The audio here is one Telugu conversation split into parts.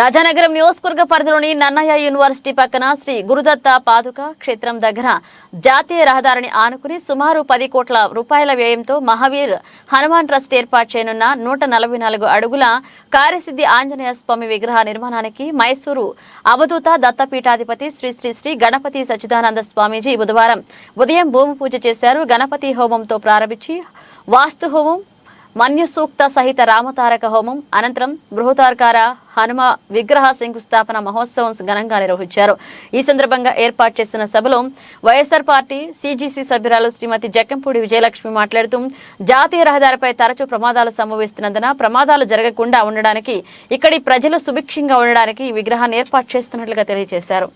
రాజానగరం నియోజకవర్గ పరిధిలోని నన్నయ్య యూనివర్సిటీ పక్కన శ్రీ గురుదత్త పాదుక క్షేత్రం దగ్గర జాతీయ రహదారిని ఆనుకుని సుమారు పది కోట్ల రూపాయల వ్యయంతో మహావీర్ హనుమాన్ ట్రస్ట్ ఏర్పాటు చేయనున్న నూట నలభై నాలుగు అడుగుల కార్యసిద్ధి ఆంజనేయ స్వామి విగ్రహ నిర్మాణానికి మైసూరు అవధూత దత్తపీఠాధిపతి శ్రీ శ్రీ శ్రీ గణపతి సచ్చిదానంద స్వామీజీ బుధవారం ఉదయం భూమి పూజ చేశారు. గణపతి హోమంతో ప్రారంభించి వాస్తు హోమం మన్యు సూక్త సహిత రామతారక హోమం. అనంతరం బృహతారకార హనుమ విగ్రహ శంకుస్థాపన మహోత్సవం ఘనంగా నిర్వహించారు. ఈ సందర్భంగా ఏర్పాటు చేసిన సభలో వైఎస్ఆర్ పార్టీ సిజీసీ సభ్యురాలు శ్రీమతి జక్కంపూడి విజయలక్ష్మి మాట్లాడుతూ జాతీయ రహదారిపై తరచూ ప్రమాదాలు సంభవిస్తున్నందున ప్రమాదాలు జరగకుండా ఉండడానికి ఇక్కడి ప్రజలు సుభిక్షంగా ఉండడానికి ఈ విగ్రహాన్ని ఏర్పాటు చేస్తున్నట్లుగా తెలియజేశారు.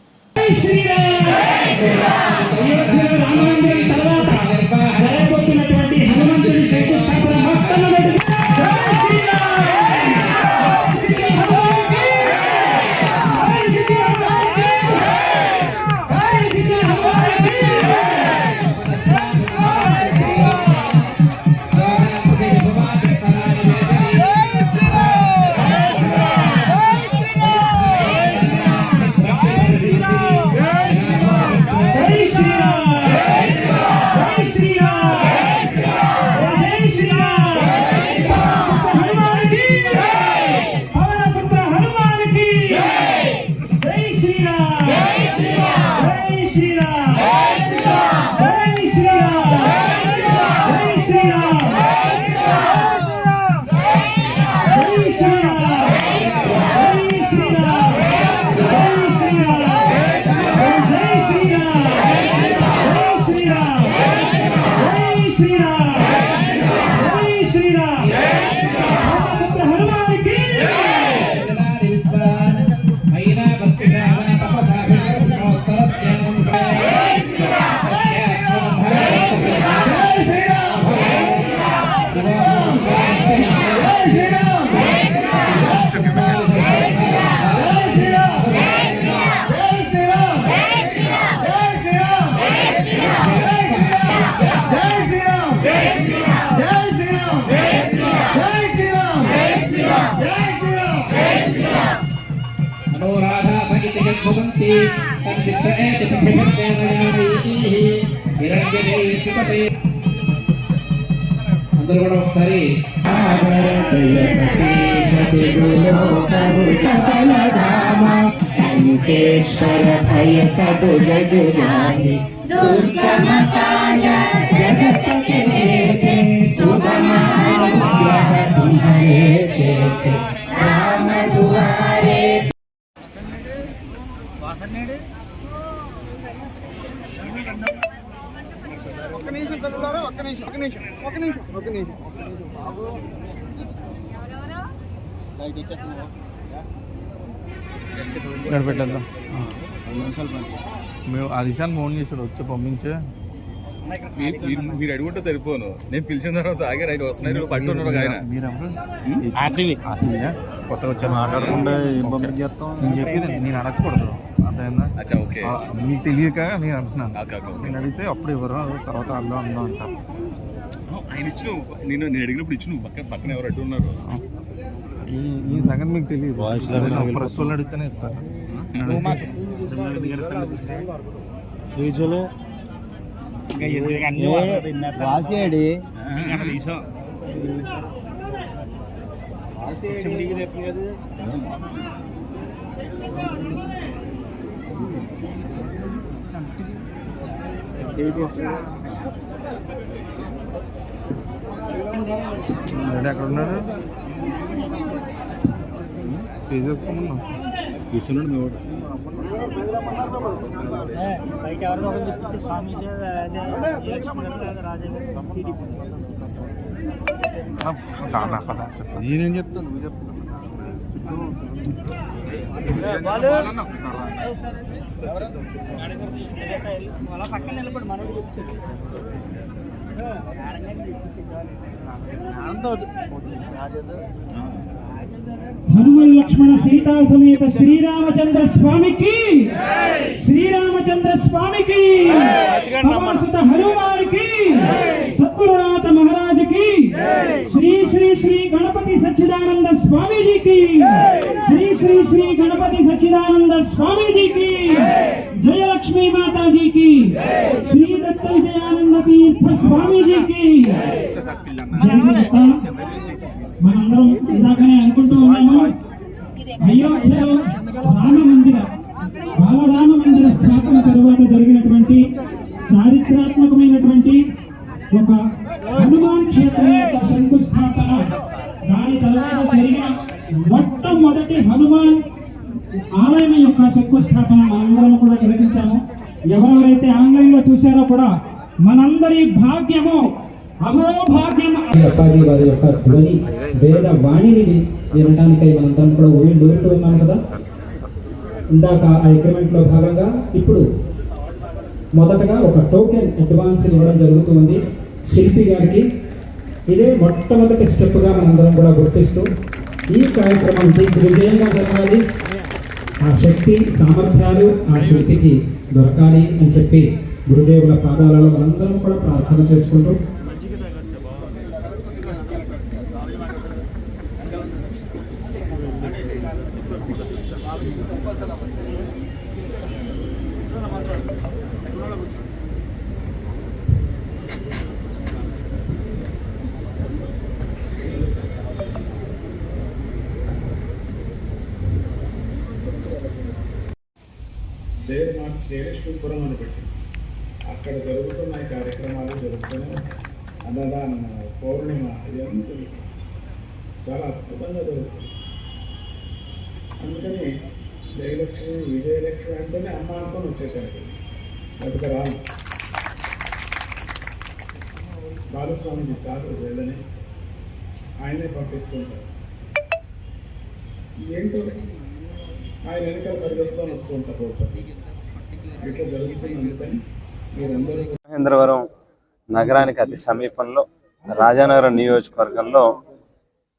అందరూ కూడా ఒకసారి వెంకటేశ్వర భయ సదు జగు జాయి దుర్గమ కాయ జగత కే నేతే సుగమ అనుగ్రహ తుమ్హరే కేతే రామ दुआरे ఒక్క నిమిషం చదువుతారా ఒక్క నిమిషం ఒక్క నిమిషం ఒక్క నిమిషం ఒక్క నిమిషం. బాబు లైట్ ఇచ్చేస్తున్నా మేము ఆ దిశాన్ని ఫోన్ చేసాడు వచ్చి పంపించే. మీరు- అడుగుంటే సరిపోను. నేను పిలిచిన తర్వాత ఆగారు ఆయన. వస్తున్నారు పట్టున్నారు ఆయన? కొత్తగా వచ్చారు. మాట్లాడకుండా ఏం పంపించేస్తాం? నేను చెప్పేది నేను అడగకూడదు. అర్థమైందా? అచ్చా ఓకే. ఆ, మీకు తెలియక నేను అంటున్నాను. నేను అడిగితే అప్పుడు ఎవరు తర్వాత అల్లు అందాం అంటారు. ఆయన ఇచ్చిన నేను నేను అడిగినప్పుడు ఇచ్చిన పక్కన పక్కన ఎవరు అడ్డు ఉన్నారు? ఈ ఈ సంగతి మీకు తెలియదు. వాళ్ళు అడిగితేనే ఇస్తారు రాసేడి రెడీ ఎక్కడ ఉన్నాడు తీసేసుకున్నాం కూర్చున్నాడు మీ వాడు. నేనేం చెప్తాను నువ్వు చెప్తాను పక్కన నిలబడి మనోడు చెప్తాడు హనుమల్ లక్ష్మణ సీతా సమేత శ్రీరామచంద్ర స్వామికి! శ్రీరామచంద్ర స్వామికి! హనుమానికి! సద్గురునాథ महाराज की। श्री श्री श्री गणपति सच्चिदानंद स्वामी जी की। श्री श्री श्री गणपति सच्चिदानंद स्वामी जी की। जय। लक्ष्मी माता जी की। श्री दत्त जयानंद स्वामी जी की। ఆన్లైన్ కూడా మనందరి భాగ్యము అహోభాగ్యం అప్పాజీ వారి యొక్క ధ్వని వేద వాణిని వినడానికై మనందరం కూడా ఊరి దూరుతూ ఉన్నాం కదా. ఇందాక ఆ అగ్రిమెంట్లో భాగంగా ఇప్పుడు మొదటగా ఒక టోకెన్ అడ్వాన్స్ ఇవ్వడం జరుగుతుంది. శిల్పి గారికి ఇదే మొట్టమొదటి స్టెప్గా మనందరం కూడా గుర్తిస్తూ ఈ కార్యక్రమం విజయంగా జరగాలి. ఆ శక్తి సామర్థ్యాలు ఆ శిల్పికి దొరకాలి అని చెప్పి గురుదేవుల పాదాలలో మనందరం కూడా ప్రార్థన చేసుకుంటూ. దేవ్ మాకు జయలక్ష్మీపురం అని పెట్టింది అక్కడ జరుగుతున్న ఈ కార్యక్రమాలు జరుగుతూనే అన్నదానం పౌర్ణిమ ఇదంతా చాలా అద్భుతంగా జరుగుతుంది. అందుకని జయలక్ష్మి విజయలక్ష్మి అంటేనే అమ్మ అనుకొని వచ్చేసరికి లేకపోతే రాను. బాలస్వామికి చాలు వెళ్ళని ఆయనే పంపిస్తుంటారు ఏంటో ఆయన వెనకాల పరిగెత్తుకొని వస్తూ ఉంటారు ఇట్లా జరుగుతుంది అందుకని మహేంద్రవరం నగరానికి అతి సమీపంలో రాజానగరం నియోజకవర్గంలో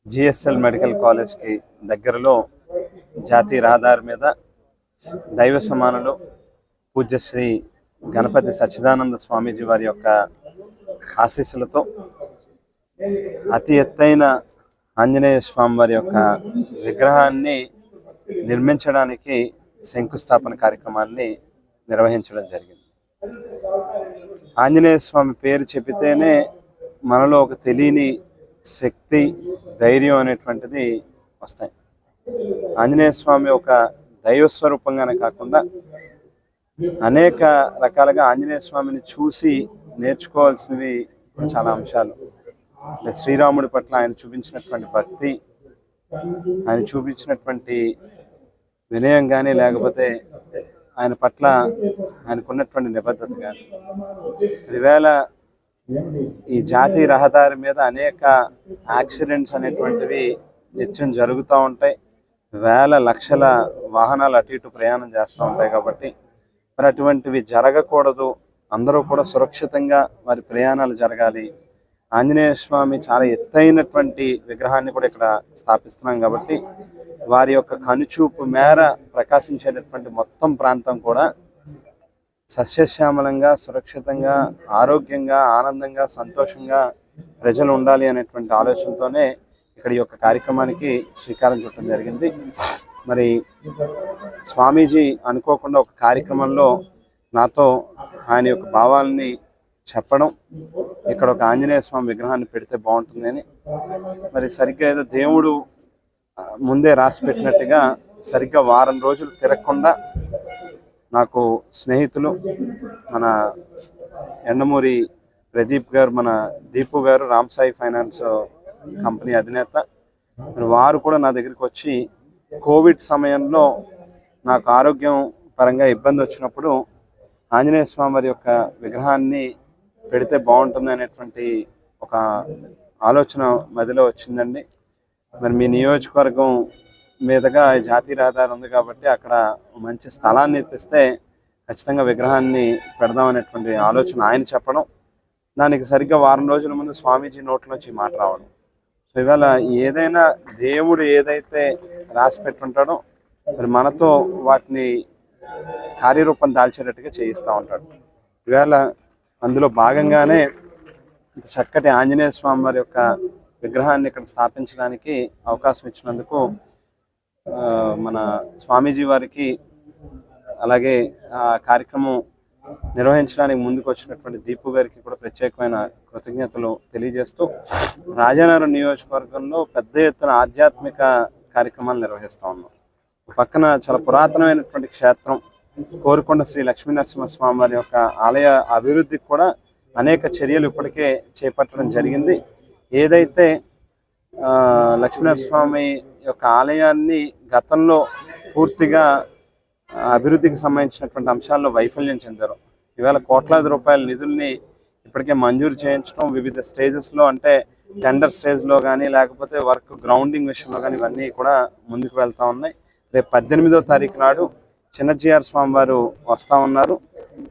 జిఎస్ఎల్ మెడికల్ కాలేజ్కి దగ్గరలో జాతీయ రహదారి మీద దైవ సమానులు పూజ్యశ్రీ గణపతి సచ్చిదానంద స్వామీజీ వారి యొక్క ఆశీస్సులతో అతి ఎత్తైన ఆంజనేయ స్వామి వారి యొక్క విగ్రహాన్ని నిర్మించడానికి శంకుస్థాపన కార్యక్రమాన్ని నిర్వహించడం జరిగింది. ఆంజనేయ స్వామి పేరు చెబితేనే మనలో ఒక తెలియని శక్తి ధైర్యం అనేటువంటిది వస్తాయి. ఆంజనేయ స్వామి ఒక దైవ స్వరూపంగానే కాకుండా అనేక రకాలుగా ఆంజనేయ స్వామిని చూసి నేర్చుకోవాల్సినవి చాలా అంశాలు. అంటే శ్రీరాముడి పట్ల ఆయన చూపించినటువంటి భక్తి ఆయన చూపించినటువంటి వినయం కానీ లేకపోతే ఆయన పట్ల ఆయనకున్నటువంటి నిబద్ధత కానీ ఈవేళ ఈ జాతీయ రహదారి మీద అనేక యాక్సిడెంట్స్ అనేటువంటివి నిత్యం జరుగుతూ ఉంటాయి. వేల లక్షల వాహనాలు అటు ఇటు ప్రయాణం చేస్తూ ఉంటాయి కాబట్టి మరి అటువంటివి జరగకూడదు. అందరూ కూడా సురక్షితంగా వారి ప్రయాణాలు జరగాలి. ఆంజనేయ స్వామి చాలా ఎత్తైనటువంటి విగ్రహాన్ని కూడా ఇక్కడ స్థాపిస్తున్నాం కాబట్టి వారి యొక్క కనుచూపు మేర ప్రకాశించేటటువంటి మొత్తం ప్రాంతం కూడా సస్యశ్యామలంగా సురక్షితంగా ఆరోగ్యంగా ఆనందంగా సంతోషంగా ప్రజలు ఉండాలి అనేటువంటి ఆలోచనతోనే ఇక్కడ ఈ యొక్క కార్యక్రమానికి శ్రీకారం చుట్టడం జరిగింది. మరి స్వామీజీ అనుకోకుండా ఒక కార్యక్రమంలో నాతో ఆయన యొక్క భావాలని చెప్పడం ఇక్కడ ఒక ఆంజనేయ స్వామి విగ్రహాన్ని పెడితే బాగుంటుందని. మరి సరిగ్గా ఏదో దేవుడు ముందే రాసి పెట్టినట్టుగా సరిగ్గా వారం రోజులు తిరగకుండా నాకు స్నేహితులు మన ఎండమూరి ప్రదీప్ గారు మన దీపు గారు రామ్ సాయి ఫైనాన్స్ కంపెనీ అధినేత. వారు కూడా నా దగ్గరికి వచ్చి కోవిడ్ సమయంలో నాకు ఆరోగ్యం పరంగా ఇబ్బంది వచ్చినప్పుడు ఆంజనేయ స్వామి వారి యొక్క విగ్రహాన్ని పెడితే బాగుంటుంది అనేటువంటి ఒక ఆలోచన మదిలో వచ్చిందండి. మరి మీ నియోజకవర్గం మీదుగా జాతీయ రహదారి ఉంది కాబట్టి అక్కడ మంచి స్థలాన్ని ఇప్పిస్తే ఖచ్చితంగా విగ్రహాన్ని పెడదాం అనేటువంటి ఆలోచన ఆయన చెప్పడం. దానికి సరిగ్గా వారం రోజుల ముందు స్వామీజీ నోట్లోంచి మాట రావడం. సో ఇవాళ ఏదైనా దేవుడు ఏదైతే రాసి పెట్టుంటాడో మరి మనతో వాటిని కార్యరూపం దాల్చేటట్టుగా చేయిస్తూ ఉంటాడు. ఇవాళ అందులో భాగంగానే చక్కటి ఆంజనేయ స్వామి వారి యొక్క విగ్రహాన్ని ఇక్కడ స్థాపించడానికి అవకాశం ఇచ్చినందుకు మన స్వామీజీ వారికి అలాగే ఆ కార్యక్రమం నిర్వహించడానికి ముందుకు వచ్చినటువంటి దీపు గారికి కూడా ప్రత్యేకమైన కృతజ్ఞతలు తెలియజేస్తూ రాజానగరం నియోజకవర్గంలో పెద్ద ఎత్తున ఆధ్యాత్మిక కార్యక్రమాలు నిర్వహిస్తూ ఉన్నాం. పక్కన చాలా పురాతనమైనటువంటి క్షేత్రం కోరుకొండ శ్రీ లక్ష్మీ నరసింహస్వామి వారి యొక్క ఆలయ అభివృద్ధికి కూడా అనేక చర్యలు ఇప్పటికే చేపట్టడం జరిగింది. ఏదైతే లక్ష్మీనరస్వామి యొక్క ఆలయాన్ని గతంలో పూర్తిగా అభివృద్ధికి సంబంధించినటువంటి అంశాల్లో వైఫల్యం చెందారు. ఇవాళ కోట్లాది రూపాయల నిధుల్ని ఇప్పటికే మంజూరు చేయించడం వివిధ స్టేజెస్లో అంటే టెండర్ స్టేజ్లో కానీ లేకపోతే వర్క్ గ్రౌండింగ్ విషయంలో కానీ ఇవన్నీ కూడా ముందుకు వెళ్తా ఉన్నాయి. రేపు పద్దెనిమిదో తారీఖు నాడు చిన్నజీఆర్ స్వామి వారు వస్తూ ఉన్నారు.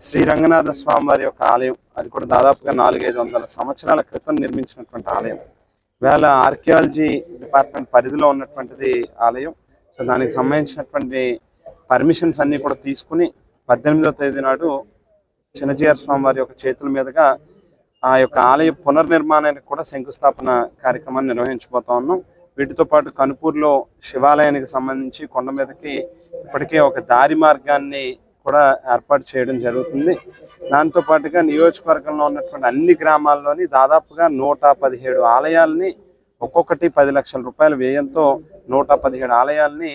శ్రీ రంగనాథ స్వామి వారి యొక్క ఆలయం. అది కూడా దాదాపుగా నాలుగైదు వందల సంవత్సరాల క్రితం నిర్మించినటువంటి ఆలయం. వేళ ఆర్కియాలజీ డిపార్ట్మెంట్ పరిధిలో ఉన్నటువంటిది ఆలయం. సో దానికి సంబంధించినటువంటి పర్మిషన్స్ అన్నీ కూడా తీసుకుని పద్దెనిమిదవ తేదీ నాడు చిన్నజీఆర్ స్వామి వారి యొక్క చేతుల మీదుగా ఆ యొక్క ఆలయ పునర్నిర్మాణానికి కూడా శంకుస్థాపన కార్యక్రమాన్ని నిర్వహించబోతా ఉన్నాం. వీటితో పాటు కనుపూర్లో శివాలయానికి సంబంధించి కొండ మీదకి ఇప్పటికే ఒక దారి మార్గాన్ని కూడా ఏర్పాటు చేయడం జరుగుతుంది. దాంతో పాటుగా నియోజకవర్గంలో ఉన్నటువంటి అన్ని గ్రామాల్లోని దాదాపుగా నూట పదిహేడు ఆలయాల్ని ఒక్కొక్కటి పది లక్షల రూపాయల వ్యయంతో నూట పదిహేడు ఆలయాల్ని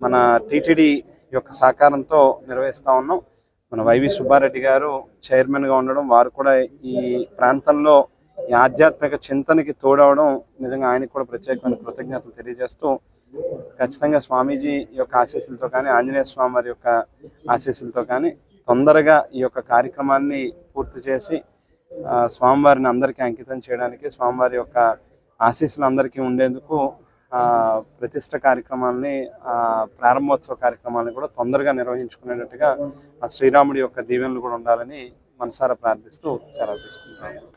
మన టీటీడీ యొక్క సహకారంతో నిర్వహిస్తా ఉన్నాం. మన వైవి సుబ్బారెడ్డి గారు చైర్మన్గా ఉండడం వారు కూడా ఈ ప్రాంతంలో ఈ ఆధ్యాత్మిక చింతనకి తోడవడం నిజంగా ఆయనకు కూడా ప్రత్యేకమైన కృతజ్ఞతలు తెలియజేస్తూ ఖచ్చితంగా స్వామీజీ యొక్క ఆశీస్సులతో కానీ ఆంజనేయ స్వామి వారి యొక్క ఆశీస్సులతో కానీ తొందరగా ఈ యొక్క కార్యక్రమాన్ని పూర్తి చేసి స్వామివారిని అందరికీ అంకితం చేయడానికి స్వామివారి యొక్క ఆశీస్సులు అందరికీ ఉండేందుకు ప్రతిష్ట కార్యక్రమాలని ప్రారంభోత్సవ కార్యక్రమాలను కూడా తొందరగా నిర్వహించుకునేటట్టుగా ఆ శ్రీరాముడి యొక్క దీవెనలు కూడా ఉండాలని మనసారా ప్రార్థిస్తూ సెలవు తీసుకుంటాను